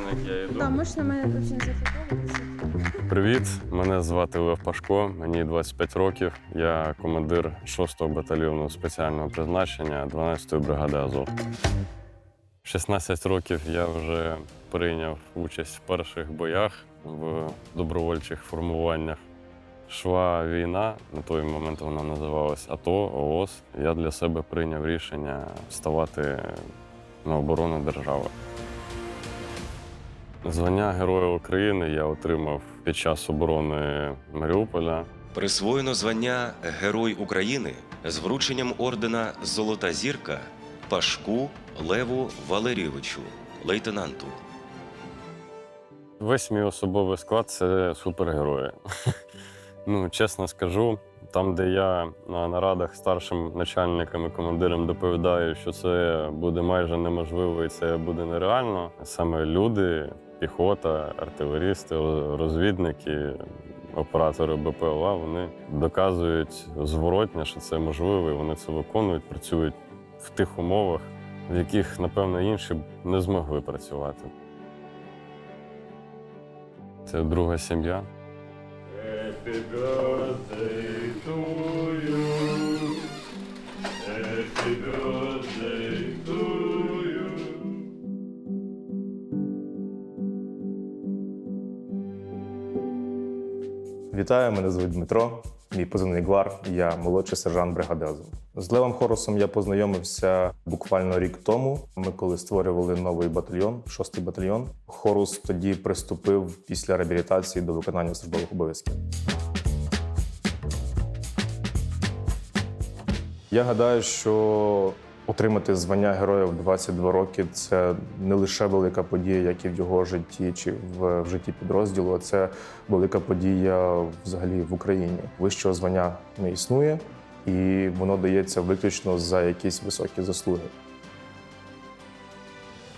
начальник, я йду. Так, можеш на мене тут не зафіксуватися. Привіт, мене звати Лев Пашко, мені 25 років. Я командир 6-го батальйону спеціального призначення 12-ї бригади Азов. 16 років я вже прийняв участь в перших боях в добровольчих формуваннях. Шла війна, на той момент вона називалась АТО, ООС. Я для себе прийняв рішення ставати на оборону держави. Звання Героя України я отримав під час оборони Маріуполя. Присвоєно звання Герой України з врученням ордена Золота зірка Пашку Леву Валерійовичу, лейтенанту. Весь мій особовий склад це супергерої. Ну, чесно скажу, там, де я на нарадах старшим начальникам і командирам доповідаю, що це буде майже неможливо і це буде нереально. Саме люди, піхота, артилерісти, розвідники, оператори БПЛА, вони доказують зворотня, що це можливо, і вони це виконують, працюють в тих умовах, в яких, напевно, інші не змогли працювати. Це друга сім'я. Happy birthday to you. Вітаю, мене звуть Дмитро. Мій позивний Гвар. Я молодший сержант бригади Азов. З Левом Хоросом я познайомився буквально рік тому. Ми коли створювали новий батальйон, шостий батальйон. Хорус тоді приступив після реабілітації до виконання службових обов'язків. Я гадаю, що отримати звання героя в 22 роки це не лише велика подія, як і в його житті чи в, в житті підрозділу, а це велика подія взагалі в Україні. Вищого звання не існує, і воно дається виключно за якісь високі заслуги.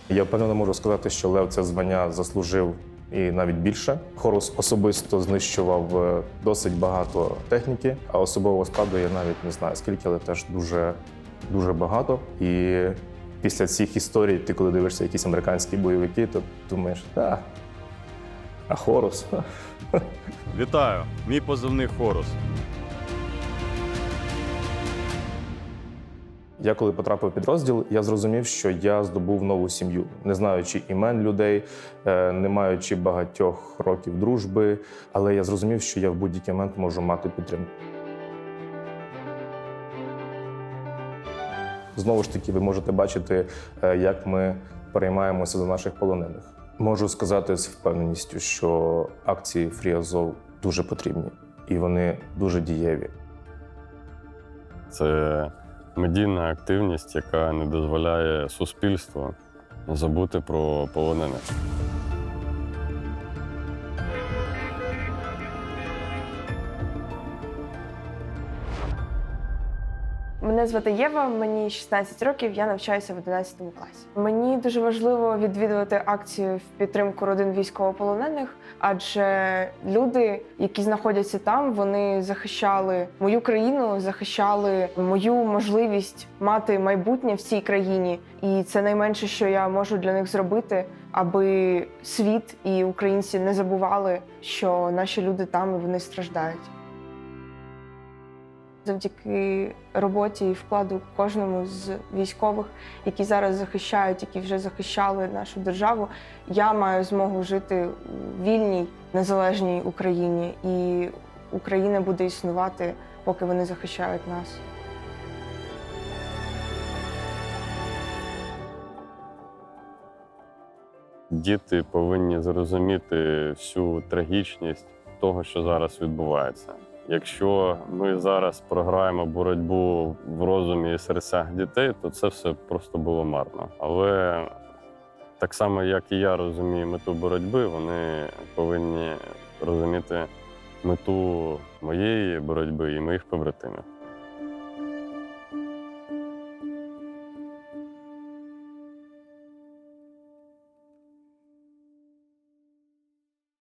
Я впевнено можу сказати, що Лев це звання заслужив і навіть більше. Хорус особисто знищував е, досить багато техніки, а особового складу я навіть не знаю скільки, але теж дуже, дуже багато. І після цих історій, ти коли дивишся якісь американські бойовики, то думаєш, а, а Хорус. Вітаю! Мій позивний Хорус. Я коли потрапив в підрозділ, я зрозумів, що я здобув нову сім'ю, не знаючи імен людей, е, не маючи багатьох років дружби. Але я зрозумів, що я в будь-який момент можу мати підтримку. Знову ж таки, ви можете бачити, е, як ми переймаємося за наших полонених. Можу сказати з впевненістю, що акції Azov дуже потрібні і вони дуже дієві. Це медійна активність, яка не дозволяє суспільству забути про полонених. Звати Єва, мені 16 років, я навчаюся в 11 класі. Мені дуже важливо відвідувати акцію в підтримку родин військовополонених, адже люди, які знаходяться там, вони захищали мою країну, захищали мою можливість мати майбутнє в цій країні. І це найменше, що я можу для них зробити, аби світ і українці не забували, що наші люди там і вони страждають. Завдяки роботі і вкладу кожному з військових, які зараз захищають, які вже захищали нашу державу, я маю змогу жити у вільній незалежній Україні, і Україна буде існувати, поки вони захищають нас. Діти повинні зрозуміти всю трагічність того, що зараз відбувається. Якщо ми зараз програємо боротьбу в розумі і серцях дітей, то це все просто було марно. Але так само, як і я розумію мету боротьби, вони повинні розуміти мету моєї боротьби і моїх побратимів.